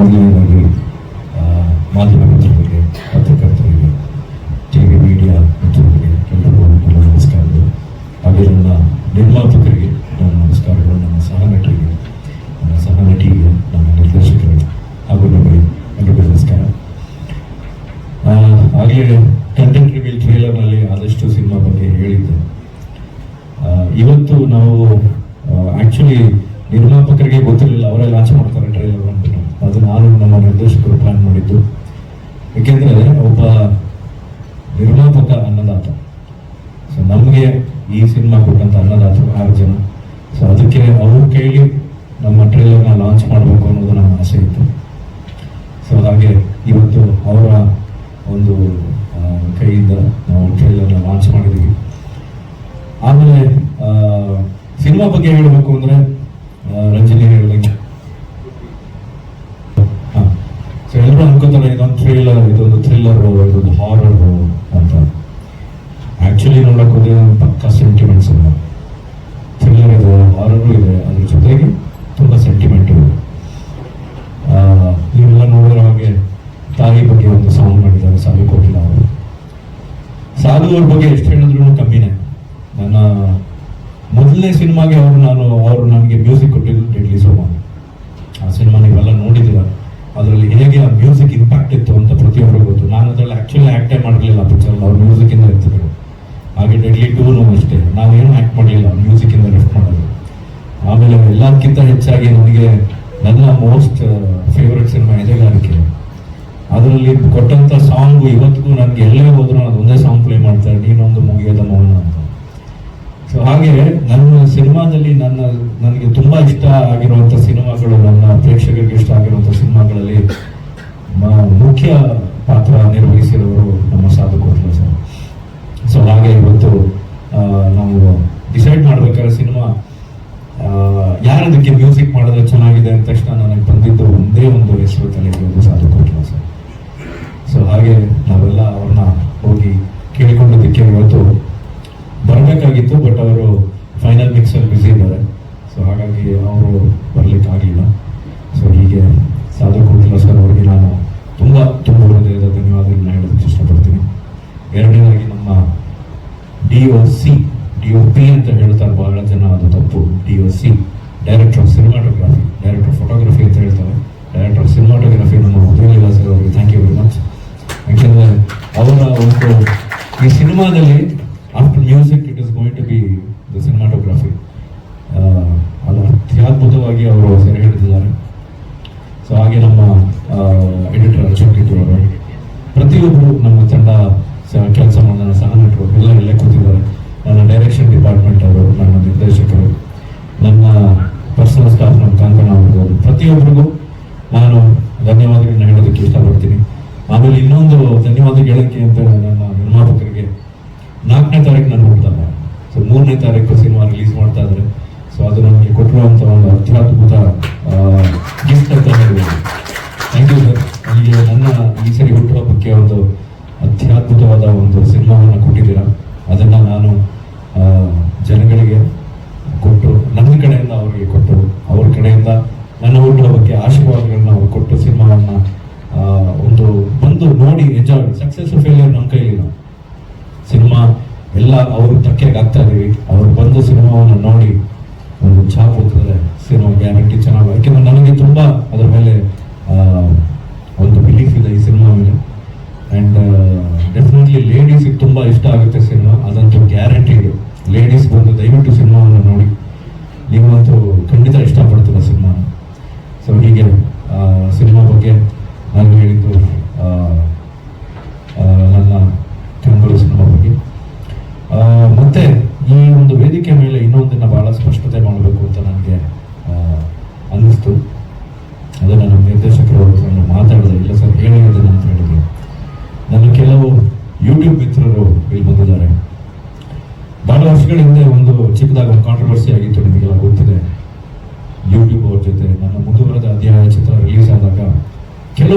ಮೊದಲನೇದಾಗಿ ಮಾಧ್ಯಮ ಮಿತ್ರರಿಗೆ ಪತ್ರಕರ್ತರಿಗೆ ಟಿ ವಿ ಮೀಡಿಯಾ ಮಿತ್ರರಿಗೆ ಎಲ್ಲರಿಗೂ ನನ್ನ ನಮಸ್ಕಾರಗಳು. ಹಾಗೆ ನನ್ನ ನಿರ್ಮಾಪಕರಿಗೆ ನನ್ನ ನಮಸ್ಕಾರಗಳು, ನನ್ನ ಸಹ ನಟರಿಗೆ ನನ್ನ ಸಹ ನಟಿಗೆ ನನ್ನ ನಿರ್ದೇಶಕರಿಗೆ ಹಾಗೂ ನಮಗೆ ಎಲ್ಲರಿಗೂ ನಮಸ್ಕಾರ. ಹಾಗೆ ಕಂಟೆಂಟ್ ರಿವೀಲ್ ಟ್ರೇಲರ್ನಲ್ಲಿ ಆದಷ್ಟು ಸಿನಿಮಾ ಬಗ್ಗೆ ಹೇಳಿದ್ದೆ. ಇವತ್ತು ನಾವು ಆ್ಯಕ್ಚುಲಿ ನಿರ್ಮಾಪಕರಿಗೆ ಗೊತ್ತಿರಲಿಲ್ಲ, ಅವರೇ ಲಾಂಚ್ ಮಾಡ್ತಾರೆ ಟ್ರೈಲರ್ ಅಂದ್ಬಿಟ್ಟು ಅದು ನಾನು ನಮ್ಮ ನಿರ್ದೇಶಕರು ಪ್ಲಾನ್ ಮಾಡಿದ್ದು. ಏಕೆಂದರೆ ಒಬ್ಬ ನಿರ್ಮಾಪಕ ಅನ್ನದಾತ. ಸೊ ನಮಗೆ ಈ ಸಿನಿಮಾ ಕೊಟ್ಟಂತ ಅನ್ನದಾತರು ಆರು ಜನ. ಸೊ ಅದಕ್ಕೆ ಅವರು ಕೇಳಿ ನಮ್ಮ ಟ್ರೇಲರ್ನ ಲಾಂಚ್ ಮಾಡಬೇಕು ಅನ್ನೋದು ನಮ್ಮ ಆಸೆ ಇತ್ತು. ಸೊ ಹಾಗೆ ಇವತ್ತು ಅವರ ಒಂದು ಕೈಯಿಂದ ನಾವು ಟ್ರೇಲರ್ನ ಲಾಂಚ್ ಮಾಡಿದ್ದೀವಿ ಆಮೇಲೆ ಸಿನಿಮಾ ಬಗ್ಗೆ ಹೇಳಬೇಕು ಅಂದ್ರೆ ರಂಜನಿ ಹೇಳಿದಂಗೆ ಇದೊಂದು ಥ್ರಿಲ್ಲರ್ ಇದೊಂದು ಥ್ರಿಲ್ಲರ್ ಇದೊಂದು ಹಾರರ್ ಅಂತ. ಆಕ್ಚುಲಿ ನೋಡಕ್ ಹೋದ್ರೆ ಪಕ್ಕ ಸೆಂಟಿಮೆಂಟ್ಸ್ ಇಲ್ಲ ಥ್ರಿಲ್ಲರ್ ಇದೆ ಹಾರರು ಇದೆ, ಅದ್ರ ಜೊತೆಗೆ ತುಂಬಾ ಸೆಂಟಿಮೆಂಟ್ ಇದೆ. ನೀವೆಲ್ಲ ನೋಡಿರೋ ಹಾಗೆ ತಾಯಿ ಬಗ್ಗೆ ಒಂದು ಸಾಂಗ್ ಮಾಡಿದ್ದಾರೆ ಸಾಲು ಕೋಕಿಲ ಅವರು. ಅವ್ರ ಬಗ್ಗೆ ಎಷ್ಟು ಹೇಳಿದ್ರು ಕಮ್ಮಿನೇ. ನನ್ನ ಮೊದಲನೇ ಸಿನಿಮಾಗೆ ಅವರು ನಾನು, ಅವರು ನನಗೆ ಮ್ಯೂಸಿಕ್ ಕೊಟ್ಟಿದ್ದು ಡೆಡ್ಲಿ ಸೋಮ ಆ ಸಿನಿಮಾ ನೀವೆಲ್ಲ ನೋಡಿದ್ದೀರ ಅದರಲ್ಲಿ ಹೇಗೆ ಆ ಮ್ಯೂಸಿಕ್ ಇಂಪ್ಯಾಕ್ಟ್ ಇತ್ತು ಅಂತ ಪ್ರತಿಯೊಬ್ಬರಿಗೂ ಗೊತ್ತು ನಾನು ಅದರಲ್ಲಿ ಆಕ್ಚುಲಿ ಆಕ್ಟೇ ಮಾಡಿರಲಿಲ್ಲ ಪಿಕ್ಚರ್ ಅವ್ರ ಮ್ಯೂಸಿಕ್ ಇಂದ ಇರ್ತಿದ್ರು ಹಾಗೆ ಡೆಡ್ಲಿ ಟೂನು ಅಷ್ಟೇ. ನಾವೇನು ಆಕ್ಟ್ ಮಾಡಲಿಲ್ಲ ಮ್ಯೂಸಿಕ್ ಇಂದ ಲಿಫ್ಟ್ ಮಾಡೋದು. ಆಮೇಲೆ ಎಲ್ಲದಕ್ಕಿಂತ ಹೆಚ್ಚಾಗಿ ನನಗೆ ನನ್ನ ಮೋಸ್ಟ್ ಫೇವ್ರೆಟ್ ಸಿನಿಮಾ ಎದೆಗಾರಿಕೆ. ಅದರಲ್ಲಿ ಕೊಟ್ಟಂತ ಸಾಂಗು ಇವತ್ತಿಗೂ ನನಗೆ ಎಲ್ಲೇ ಹೋದ್ರು ನಾನು ಒಂದೇ ಸಾಂಗ್ ಪ್ಲೇ ಮಾಡ್ತಾರೆ ನೀನೊಂದು ಮುಗಿಯದ ಮೌನ ಅಂತ. ಸೊ ಹಾಗೆ ನನ್ನ ಸಿನಿಮಾದಲ್ಲಿ ನನ್ನ, ನನಗೆ ತುಂಬಾ ಇಷ್ಟ ಆಗಿರುವಂತ ಸಿನಿಮಾಗಳು, ನನ್ನ ಪ್ರೇಕ್ಷಕರಿಗೆ ಇಷ್ಟ ಆಗಿರುವಂತ ಸಿನಿಮಾಗಳಲ್ಲಿ ಮುಖ್ಯ ಪಾತ್ರ ನಿರ್ವಹಿಸಿರೋರು ನಮ್ಮ ಸಾಧು ಕೋಟ್ಲ ಸರ್. ಸೊ ಹಾಗೆ ಇವತ್ತು ನಾವು ಡಿಸೈಡ್ ಮಾಡ್ಬೇಕಾದ್ರೆ ಸಿನಿಮಾ ಯಾರದಕ್ಕೆ ಮ್ಯೂಸಿಕ್ ಮಾಡಿದ್ರೆ ಚೆನ್ನಾಗಿದೆ ಅಂತ ತಕ್ಷಣ ನನಗೆ ಬಂದಿದ್ದು ಒಂದೇ ಒಂದು ಹೆಸರು ತಲೆಗೆ ಒಂದು ಸಾಧು ಕೋಟ್ಲ ಸರ್. ಸೊ ಹಾಗೆ ನಾವೆಲ್ಲ ಅವ್ರನ್ನ ಹೋಗಿ ಕೇಳಿಕೊಂಡಿದ್ದಕ್ಕೆ ಇವತ್ತು ಬರಬೇಕಾಗಿತ್ತು ಬಟ್ ಅವರು ಫೈನಲ್ ಮಿಕ್ಸಲ್ಲಿ ಬಿಸಿ ಇದ್ದಾರೆ. ಸೊ ಹಾಗಾಗಿ ಅವರು ಬರ್ಲಿಕ್ಕೆ ಆಗಲಿಲ್ಲ ಸೊ ಹೀಗೆ ಸಾಧು ಕೋಟಿಲ ಸರ್ ಅವರಿಗೆ ನಾನು ತುಂಬಾ ತುಂಬ ಹೃದಯದ ಧನ್ಯವಾದಗಳನ್ನ ಹೇಳೋದಕ್ಕೆ ಇಷ್ಟಪಡ್ತೀನಿ ಎರಡನೇದಾಗಿ ನಮ್ಮ D O C D O P ಅಂತ ಹೇಳ್ತಾರೆ ಬಹಳ ಜನ ಅದು ತಪ್ಪು D O C director of cinematography director of photography ಅಂತ ಹೇಳ್ತಾರೆ ಡೈರೆಕ್ಟರ್ ಆಫ್ ಸಿನಿಮಾಟೋಗ್ರಫಿ ನಮ್ಮ ಉದಯಲೀಲಾ ಸರ್ ಅವರಿಗೆ ಥ್ಯಾಂಕ್ ಯು ವೆರಿ ಮಚ್ ಯಾಕೆಂದ್ರೆ ಈ ಸಿನಿಮಾದಲ್ಲಿ after music it is going to be the cinematography ಅದು ಅತ್ಯದ್ಭುತವಾಗಿ ಅವರು ಸೆರೆ ಹಿಡಿದಿದ್ದಾರೆ. ಸೊ, ಹಾಗೆ ನಮ್ಮ ಎಡಿಟರ್ ಅಶೋಕ್ ಪ್ರತಿಯೊಬ್ಬರು ನಮ್ಮ ತಂಡ ಕೆಲಸ ಮಾಡಿದ ಸಹ ನಟರು ಎಲ್ಲ ಇಲ್ಲೇ ಕೂತಿದ್ದಾರೆ ನನ್ನ ಡೈರೆಕ್ಷನ್ ಡಿಪಾರ್ಟ್ಮೆಂಟ್ ಅವರು ನನ್ನ ನಿರ್ದೇಶಕರು ನನ್ನ ಪರ್ಸನಲ್ ಸ್ಟಾಫ್ ನಮ್ಮ ಕಾಂಕಣ ಅವರು ಪ್ರತಿಯೊಬ್ಬರಿಗೂ ನಾನು ಧನ್ಯವಾದಗಳನ್ನ ಹೇಳೋದಕ್ಕೆ ಇಷ್ಟಪಡ್ತೀನಿ ಆಮೇಲೆ ಇನ್ನೊಂದು ಧನ್ಯವಾದ ಹೇಳಕ್ಕೆ ಅಂತ ನನ್ನ ನಿರ್ಮಾಪಕರಿಗೆ ನಾಲ್ಕನೇ ತಾರೀಕು ನಾನು ಹುಡ್ದಲ್ಲ ಸೊ ಮೂರನೇ ತಾರೀಕು ಸಿನಿಮಾ ರಿಲೀಸ್ ಮಾಡ್ತಾ ಇದ್ದಾರೆ. ಸೊ ಅದು ನಮಗೆ ಕೊಟ್ಟಿರುವಂಥ ಒಂದು ಅತ್ಯದ್ಭುತ ಗಿಫ್ಟ್ ಅಂತ ಹೇಳ್ಬೋದು. ಥ್ಯಾಂಕ್ ಯು ಸರ್ ನನಗೆ ನನ್ನ ಈ ಸರಿ ಹುಟ್ಟುಹಬ್ಬಕ್ಕೆ ಒಂದು ಅತ್ಯದ್ಭುತವಾದ ಒಂದು ಸಿನಿಮಾವನ್ನು ಕೊಟ್ಟಿದ್ದೀರಾ? ಅದನ್ನು ನಾನು ಜನಗಳಿಗೆ ಕೊಟ್ಟು, ನನ್ನ ಕಡೆಯಿಂದ ಅವರಿಗೆ ಕೊಟ್ಟು, ಅವ್ರ ಕಡೆಯಿಂದ ನನ್ನ ಹುಟ್ಟುಹಬ್ಬಕ್ಕೆ ಆಶೀರ್ವಾದಗಳನ್ನ ಅವ್ರು ಕೊಟ್ಟು ಸಿನಿಮಾವನ್ನ ಒಂದು ಬಂದು ನೋಡಿ ಎಂಜಾಯ್ ಸಕ್ಸಸ್ ಫೇಲಿಯರ್ ನಮ್ಮ ಸಿನಿಮಾ ಎಲ್ಲ ಅವರು ತಕ್ಕೆಗೆ ಆಗ್ತಾ ಇದೀವಿ ಅವ್ರು ಬಂದು ಸಿನಿಮಾವನ್ನು ನೋಡಿ ಒಂದು ಛಾಪ್ ಹೋಗ್ತದೆ ಸಿನಿಮಾ ಗ್ಯಾರಂಟಿ ಚೆನ್ನಾಗಿ ಯಾಕೆಂದ್ರೆ ನನಗೆ ತುಂಬಾ ಅದರ ಮೇಲೆ ಒಂದು ಬಿಲೀಫ್ ಇದೆ ಈ ಸಿನಿಮಾ ಮೇಲೆ. ಅಂಡ್ ಡೆಫಿನೆಟ್ಲಿ ಲೇಡೀಸಿಗೆ ತುಂಬಾ ಇಷ್ಟ ಆಗುತ್ತೆ.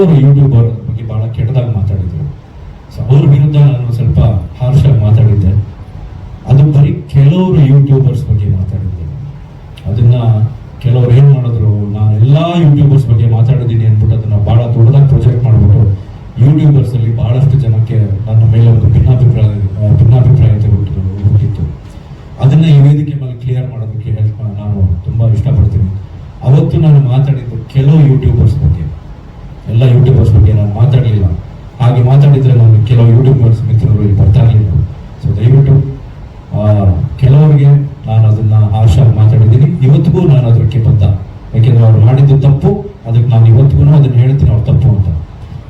ಅವರು ಯೂಟ್ಯೂಬರ್ ಬಗ್ಗೆ ಭಾಳ ಕೆಟ್ಟದಾಗಿ ಮಾತಾಡಿದರು. ಸೊ ಅವ್ರ ವಿರುದ್ಧ ನಾನು ಸ್ವಲ್ಪ ಹಾರ್ಷಾಗಿ ಮಾತಾಡಿದ್ದೆ. ಅದು ಬರೀ ಕೆಲವರು ಯೂಟ್ಯೂಬರ್ಸ್ ಬಗ್ಗೆ ಮಾತಾಡಿದ್ದೆ. ಅದನ್ನು ಕೆಲವರು ಏನು ಮಾಡಿದ್ರು, ನಾನು ಎಲ್ಲಾ ಯೂಟ್ಯೂಬರ್ಸ್ ಬಗ್ಗೆ ಮಾತಾಡಿದ್ದೀನಿ ಅಂದ್ಬಿಟ್ಟು ಅದನ್ನು ಭಾಳ ದೊಡ್ಡದಾಗಿ ಪ್ರೊಜೆಕ್ಟ್ ಮಾಡಿಬಿಟ್ಟು ಯೂಟ್ಯೂಬರ್ಸಲ್ಲಿ ಭಾಳಷ್ಟು ಜನಕ್ಕೆ ನನ್ನ ಮೇಲೆ ಒಂದು ಭಿನ್ನಾಭಿಪ್ರಾಯ ಭಿನ್ನಾಭಿಪ್ರಾಯ ಹುಟ್ಟಿದ್ರು ಹುಟ್ಟಿತ್ತು. ಅದನ್ನು ಈ ವೇದಿಕೆ ಮೇಲೆ ಕ್ಲಿಯರ್ ಮಾಡೋದಕ್ಕೆ ಹೆಲ್ಪ್ ನಾನು ತುಂಬ ಇಷ್ಟಪಡ್ತೀನಿ. ಅವತ್ತು ನಾನು ಮಾತಾಡಿ ಯೂಟ್ಯೂಬರ್ಸ್ ಬಗ್ಗೆ ನಾನು ಮಾತಾಡಲಿಲ್ಲ ಹಾಗೆ ಮಾತಾಡಿದ್ರೆ ನಾನು ಕೆಲವು ಯೂಟ್ಯೂಬರ್ಸ್ ಮಿತ್ರರು ಇಲ್ಲಿ ಬರ್ತಾ ಇರಲಿಲ್ಲ ಸೊ ದಯವಿಟ್ಟು ಕೆಲವರಿಗೆ ನಾನು ಅದನ್ನ ಆಶ ಮಾತಾಡಿದ್ದೀನಿ. ಇವತ್ತಿಗೂ ನಾನು ಅದಕ್ಕೆ ಬದ್ಧ. ಯಾಕೆಂದ್ರೆ ಅವ್ರು ಮಾಡಿದ್ದು ತಪ್ಪು, ಅದಕ್ಕೆ ನಾನು ಇವತ್ತಿಗೂ ಅದನ್ನ ಹೇಳ್ತೀನಿ, ಅವ್ರು ತಪ್ಪು ಅಂತ.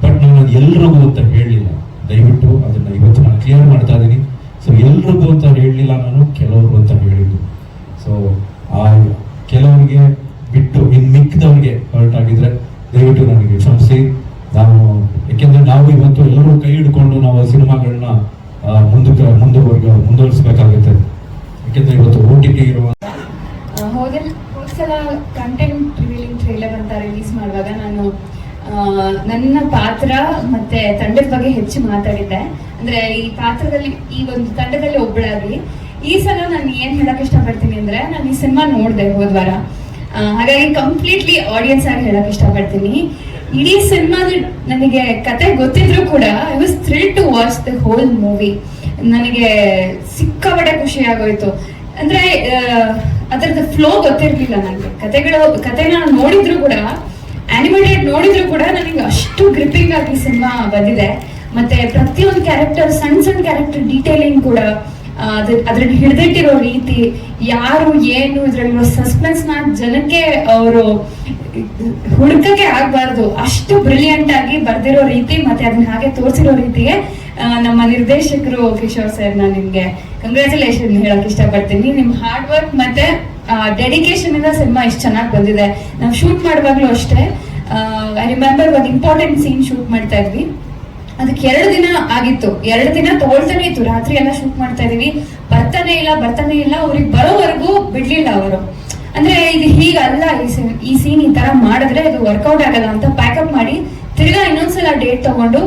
ಬಟ್ ನಾನು ಅದು ಎಲ್ರಿಗೂ ಅಂತ ಹೇಳಲಿಲ್ಲ ದಯವಿಟ್ಟು ಅದನ್ನ ಇವತ್ತು ನಾನು ಕ್ಲಿಯರ್ ಮಾಡ್ತಾ ಇದ್ದೀನಿ. ಸೊ ಎಲ್ರಿಗೂ ಅಂತ ಹೇಳಲಿಲ್ಲ ನಾನು, ಕೆಲವರು ಅಂತ ಹೇಳಿದ್ದು. ಸೊ ಆ, ಕೆಲವರಿಗೆ ಬಿಟ್ಟು ಇನ್ ಮಿಕ್ಕಿದವ್ರಿಗೆ ಹರ್ಟ್ ಆಗಿದ್ರೆ ದಯವಿಟ್ಟು ನನಗೆ ಕ್ಷಮಿಸಿ ನಾವು ಯಾಕೆಂದ್ರೆ ನಾವು ಇವತ್ತು ಎಲ್ಲರೂ ಕೈ ಹಿಡ್ಕೊಂಡು ನಾವು ಸಿನಿಮಾಗಳನ್ನ ಮುಂದಕ್ಕೆ ಮುಂದುವರ್ಗ ಮುಂದುವರಿಸಬೇಕಾಗುತ್ತೆ ಯಾಕೆಂದ್ರೆ ಇವತ್ತು ಓ ಟಿ ಟಿ ಇರುವ ಆ, ಸಲ ಕಂಟೆಂಟ್ ರಿವೀಲಿಂಗ್ ಟ್ರೈಲರ್ ಅಂತ ರಿಲೀಸ್ ಮಾಡುವಾಗ ನಾನು ನನ್ನ ಪಾತ್ರ ಮತ್ತೆ ತಂಡದ ಬಗ್ಗೆ ಹೆಚ್ಚು ಮಾತಾಡಿದ್ದೆ. ಅಂದ್ರೆ ಈ ಪಾತ್ರದಲ್ಲಿ ಈ ಒಂದು ತಂಡದಲ್ಲಿ ಒಬ್ಬಳಾಗಿ ಈ ಸಲ ನಾನು ಏನ್ ಹೇಳಕ್ ಇಷ್ಟಪಡ್ತೀನಿ ಅಂದ್ರೆ ನಾನು ಈ ಸಿನಿಮಾ ನೋಡಿದೆ ಹೋದ್ವಾರ ಹಾಗಾಗಿ ಕಂಪ್ಲೀಟ್ಲಿ ಆಡಿಯನ್ಸ್ ಆಗಿ ಹೇಳಕ್ ಇಷ್ಟಪಡ್ತೀನಿ. ಇಡೀ ಸಿನಿಮಾದ ನನಗೆ ಕತೆ ಗೊತ್ತಿದ್ರು ಕೂಡ I was thrill to watch the whole movie ನನಗೆ ಸಿಕ್ಕಾಪಟ್ಟೆ ಖುಷಿ ಆಗೋಯ್ತು ಅಂದ್ರೆ ಅದರದ ಫ್ಲೋ ಗೊತ್ತಿರ್ಲಿಲ್ಲ ನನಗೆ ಕತೆಗಳು ಕತೆನ ನೋಡಿದ್ರು ಕೂಡ ಆನಿಮೇಟೆಡ್ ನೋಡಿದ್ರು ಕೂಡ ನನಗೆ ಅಷ್ಟು ಗ್ರಿಪ್ಪಿಂಗ್ ಆಗಿ ಸಿನಿಮಾ ಬಂದಿದೆ. ಮತ್ತೆ ಪ್ರತಿಯೊಂದು ಕ್ಯಾರೆಕ್ಟರ್ ಸಣ್ಣ ಸಣ್ಣ ಕ್ಯಾರೆಕ್ಟರ್ ಡೀಟೇಲಿಂಗ್ ಕೂಡ ಅದ್ರಲ್ಲಿ ಹಿಡಿದಿಟ್ಟಿರೋ ರೀತಿ, ಯಾರು ಏನು ಇದ್ರಲ್ಲಿರೋ ಸಸ್ಪೆನ್ಸ್ನ ಜನಕ್ಕೆ ಅವರು ಹುಡುಕಕ್ಕೆ ಆಗ್ಬಾರ್ದು. ಅಷ್ಟು ಬ್ರಿಲಿಯಂಟ್ ಆಗಿ ಬರ್ದಿರೋ ರೀತಿ, ಮತ್ತೆ ಅದನ್ನ ಹಾಗೆ ತೋರಿಸಿರೋ ರೀತಿಗೆ ನಮ್ಮ ನಿರ್ದೇಶಕರು ಕಿಶೋರ್ ಸರ್ ನಾನು ನಿಮ್ಗೆ ಕಂಗ್ರ್ಯಾಚುಲೇಷನ್ ಹೇಳಕ್ ಇಷ್ಟಪಡ್ತೀನಿ. ನಿಮ್ ಹಾರ್ಡ್ ವರ್ಕ್ ಮತ್ತೆ ಡೆಡಿಕೇಶನ್ ಇಂದ ಸಿನಿಮಾ ಇಷ್ಟು ಚೆನ್ನಾಗಿ ಬಂದಿದೆ. ನಾವು ಶೂಟ್ ಮಾಡುವಾಗ್ಲೂ ಅಷ್ಟೇ. ಐ ರಿಮೆಂಬರ್ ಒಂದು ಇಂಪಾರ್ಟೆಂಟ್ ಸೀನ್ ಶೂಟ್ ಮಾಡ್ತಾ ಇದ್ವಿ. ಅದಕ್ಕೆ ಎರಡು ದಿನ ಆಗಿತ್ತು. ಎರಡು ದಿನ ತಗೊಳ್ತಾನೆ ಇತ್ತು. ರಾತ್ರಿ ಎಲ್ಲ ಶೂಟ್ ಮಾಡ್ತಾ ಇದೀವಿ. ಬರ್ತಾನೆ ಇಲ್ಲ ಬರ್ತಾನೆ ಇಲ್ಲ. ಅವ್ರಿಗೆ ಬರೋವರೆಗೂ ಬಿಡ್ಲಿಲ್ಲ ಅವರು. ಅಂದ್ರೆ ಇದು ಹೀಗಲ್ಲ. ಈ ಸೀನ್ ಈ ತರ ಮಾಡಿದ್ರೆ ಇದು ವರ್ಕೌಟ್ ಆಗಲ್ಲ ಅಂತ ಪ್ಯಾಕಪ್ ಮಾಡಿ ತಿರ್ಗಾ ಇನ್ನೊಂದ್ಸಲ ಡೇಟ್ ತಗೊಂಡು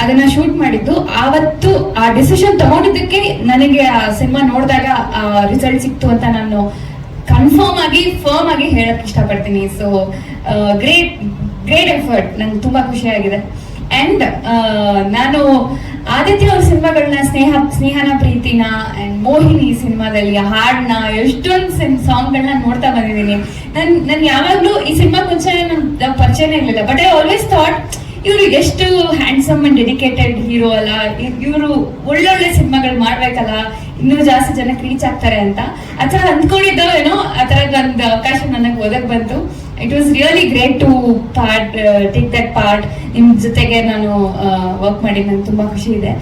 ಅದನ್ನ ಶೂಟ್ ಮಾಡಿದ್ದು. ಆವತ್ತು ಆ ಡಿಸಿಷನ್ ತಗೊಂಡಿದ್ದಕ್ಕೆ ನನಗೆ ಆ ಸಿನಿಮಾ ನೋಡಿದಾಗ ರಿಸಲ್ಟ್ ಸಿಕ್ತು ಅಂತ ನಾನು ಕನ್ಫರ್ಮ್ ಆಗಿ ಫರ್ಮ್ ಆಗಿ ಹೇಳಕ್ ಇಷ್ಟಪಡ್ತೀನಿ. ಸೊ ಗ್ರೇಟ್ ಗ್ರೇಟ್ ಎಫರ್ಟ್ ನಂಗೆ ತುಂಬಾ ಖುಷಿ ಆಗಿದೆ. ಅಂಡ್ ನಾನು ಆದಿತ್ಯ ಅವ್ರ ಸಿನಿಮಾಗಳನ್ನ ಸ್ನೇಹ, ಸ್ನೇಹನ, ಪ್ರೀತಿನ ಅಂಡ್ ಮೋಹಿನಿ ಸಿನಿಮಾದಲ್ಲಿ ಆ ಹಾಡ್ನ ಎಷ್ಟೊಂದು ಸಾಂಗ್ಗಳನ್ನ ನೋಡ್ತಾ ಬಂದಿದ್ದೀನಿ. ನನ್ ನನ್ ಯಾವಾಗ್ಲೂ ಈ ಸಿನಿಮಾ ಮುಂಚೆ ನನ್ ಪರಿಚಯನೇ ಇರಲಿಲ್ಲ. ಬಟ್ ಐ ಆಲ್ವೇಸ್ ಥಾಟ್ ಇವರು ಎಷ್ಟು ಹ್ಯಾಂಡ್ಸಮ್ ಅಂಡ್ ಡೆಡಿಕೇಟೆಡ್ ಹೀರೋ ಅಲ್ಲ. ಇವರು ಒಳ್ಳೊಳ್ಳೆ ಸಿನಿಮಾಗಳು ಮಾಡ್ಬೇಕಲ್ಲ. ಇನ್ನೂ ಜಾಸ್ತಿ ಜನಕ್ಕೆ ರೀಚ್ ಆಗ್ತಾರೆ ಅಂತ. ಆ ಥರ ಅಂದ್ಕೊಂಡಿದ್ದೋ ಏನೋ, ಆ ಒಂದು ಅವಕಾಶ ನನಗೆ ಒದಗ್ ಬಂತು. It was really great to partake that part ನಿಮ್ಮ ಜೊತೆಗೆ ನಾನು ವರ್ಕ್ ಮಾಡಿ ನಂಗೆ ತುಂಬಾ ಖುಷಿ ಇದೆ.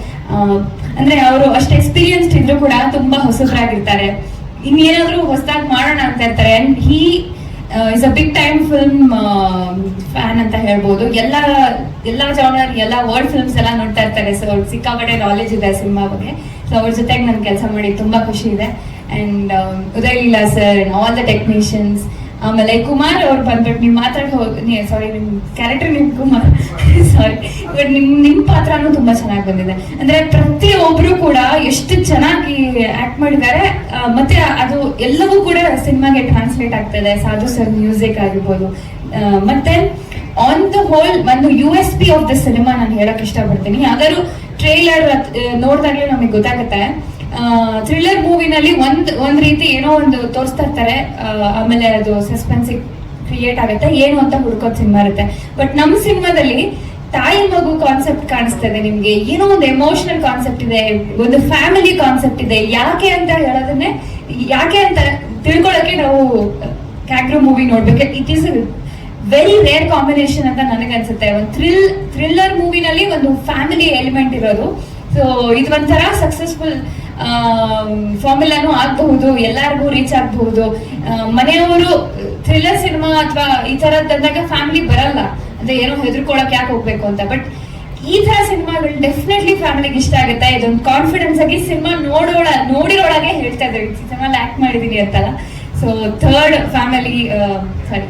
ಅಂದರೆ ಅಂದ್ರೆ ಅವರು ಅಷ್ಟು ಎಕ್ಸ್ಪೀರಿಯನ್ಸ್ಡ್ ಇದ್ರು ಕೂಡ ತುಂಬಾ ಹೊಸಬ್ರಾಗಿರ್ತಾರೆ. ಇನ್ನೇನಾದರೂ ಹೊಸದಾಗಿ ಮಾಡೋಣ ಅಂತ ಇರ್ತಾರೆ and he is a big time film fan ಅಂತ ಹೇಳ್ಬೋದು. ಎಲ್ಲ ಎಲ್ಲ ಜಾನರ್ ಎಲ್ಲ ವರ್ಲ್ಡ್ ಫಿಲ್ಮ್ಸ್ ಎಲ್ಲ ನೋಡ್ತಾ ಇರ್ತಾರೆ. ಸೊ ಅವ್ರಿಗೆ ಸಿಕ್ಕಾಪಟ್ಟೆ ನಾಲೆಜ್ ಇದೆ ಸಿನಿಮಾ ಬಗ್ಗೆ. ಸೊ ಅವ್ರ ಜೊತೆಗೆ ನಾನು ಕೆಲಸ ಮಾಡಿ ತುಂಬಾ ಖುಷಿ ಇದೆ. And Uday Leela sir all the technicians ಆಮೇಲೆ ಕುಮಾರ್ ಅವ್ರು ಬಂದ್ಬಿಟ್ಟು ನೀವು ಮಾತಾಡಿ ಹೋಗಿ ಸಾರಿ ನಿಮ್ ಕ್ಯಾರೆಕ್ಟರ್ ನಿಮ್ ಕುಮಾರ್. ಸಾರಿ ಬಟ್ ನಿಮ್ ನಿಮ್ ಪಾತ್ರನೂ ತುಂಬಾ ಚೆನ್ನಾಗಿ ಬಂದಿದೆ. ಅಂದ್ರೆ ಪ್ರತಿಯೊಬ್ರು ಕೂಡ ಎಷ್ಟು ಚೆನ್ನಾಗಿ ಆಕ್ಟ್ ಮಾಡಿದ್ದಾರೆ ಮತ್ತೆ ಅದು ಎಲ್ಲವೂ ಕೂಡ ಸಿನಿಮಾಗೆ ಟ್ರಾನ್ಸ್ಲೇಟ್ ಆಗ್ತದೆ. ಸಾಧು ಸರ್ ಮ್ಯೂಸಿಕ್ ಆಗಿರ್ಬೋದು. ಮತ್ತೆ ಆನ್ ದ ಹೋಲ್ ಒಂದು U S P of the cinema ನಾನು ಹೇಳಕ್ ಇಷ್ಟಪಡ್ತೀನಿ. ಯಾವ್ದಾದ್ರು ಟ್ರೈಲರ್ ನೋಡಿದಾಗಲೇ ನಮಗೆ ಗೊತ್ತಾಗುತ್ತೆ. ಥ್ರಿಲ್ಲರ್ ಮೂವಿನಲ್ಲಿ ಒಂದ್ ಒಂದ್ ರೀತಿ ಏನೋ ಒಂದು ತೋರಿಸ್ತಾ ಇರ್ತಾರೆ. ಆಮೇಲೆ ಅದು ಸಸ್ಪೆನ್ಸ್ ಕ್ರಿಯೇಟ್ ಆಗುತ್ತೆ. ಏನು ಅಂತ ಹುಡ್ಕೋದ್ ಸಿನಿಮಾ ಇರುತ್ತೆ. ಬಟ್ ನಮ್ಮ ಸಿನಿಮಾದಲ್ಲಿ ತಾಯಿ ಮಗು ಕಾನ್ಸೆಪ್ಟ್ ಕಾಣಿಸ್ತದೆ ನಿಮ್ಗೆ. ಏನೋ ಒಂದು ಎಮೋಷನಲ್ ಕಾನ್ಸೆಪ್ಟ್ ಇದೆ, ಒಂದು ಫ್ಯಾಮಿಲಿ ಕಾನ್ಸೆಪ್ಟ್ ಇದೆ. ಯಾಕೆ ಅಂತ ಹೇಳೋದನ್ನೇ, ಯಾಕೆ ಅಂತ ತಿಳ್ಕೊಳಕ್ಕೆ ನಾವು ಕ್ಯಾಕ್ರೋ ಮೂವಿ ನೋಡ್ಬೇಕು. It is very rare combination ಅಂತ ನನಗನ್ಸುತ್ತೆ ಒಂದು ಥ್ರಿಲ್ ಥ್ರಿಲ್ಲರ್ ಮೂವಿನಲ್ಲಿ ಒಂದು ಫ್ಯಾಮಿಲಿ ಎಲಿಮೆಂಟ್ ಇರೋದು. ಸೊ ಇದು ಒಂಥರ ಸಕ್ಸಸ್ಫುಲ್ ಫಾರ್ಮುಲಾನು ಆಗಬಹುದು, ಎಲ್ಲರಿಗೂ ರೀಚ್ ಆಗಬಹುದು. ಮನೆಯವರು ಥ್ರಿಲ್ಲರ್ ಸಿನಿಮಾ ಅಥವಾ ಈ ತರ ತಂದಾಗ ಫ್ಯಾಮಿಲಿ ಬರಲ್ಲ. ಅಂದ್ರೆ ಏನೋ ಹೆದರ್ಕೊಳಕ್ ಯಾಕೆ ಹೋಗ್ಬೇಕು ಅಂತ. ಬಟ್ ಈ ತರ ಸಿನಿಮಾಗಳು ಡೆಫಿನೆಟ್ಲಿ ಫ್ಯಾಮಿಲಿಗೆ ಇಷ್ಟ ಆಗುತ್ತೆ. ಇದೊಂದು ಕಾನ್ಫಿಡೆನ್ಸ್ ಆಗಿ ಸಿನಿಮಾ ನೋಡೋಳ, ನೋಡಿರೋಳಗೆ ಹೇಳ್ತಾ ಇದ್ದಾರೆ ಸಿನಿಮಾ ಆಕ್ಟ್ ಮಾಡಿದೀನಿ ಅಂತಲ್ಲ. So third family sorry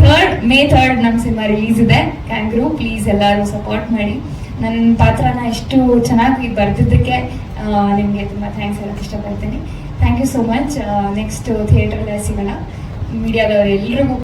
third May third ನಮ್ಮ ಸಿನಿಮಾ ರಿಲೀಸ್ ಇದೆ. ಕ್ಯಾಂಗ್ರೂ ಪ್ಲೀಸ್ ಎಲ್ಲರೂ ಸಪೋರ್ಟ್ ಮಾಡಿ. ನನ್ನ ಪಾತ್ರನ ಎಷ್ಟು ಚೆನ್ನಾಗಿ ಬರ್ದಿದ್ದಕ್ಕೆ ನಿಮಗೆ ತುಂಬ ಥ್ಯಾಂಕ್ಸ್ ಹೇಳಕ್ಕೆ ಇಷ್ಟಪಡ್ತೀನಿ. Thank you so much next ಥಿಯೇಟ್ರಲ್ಲೇ ಸಿಗೋಣ. ಮೀಡಿಯಾದವ್ರು ಎಲ್ರಿಗೂ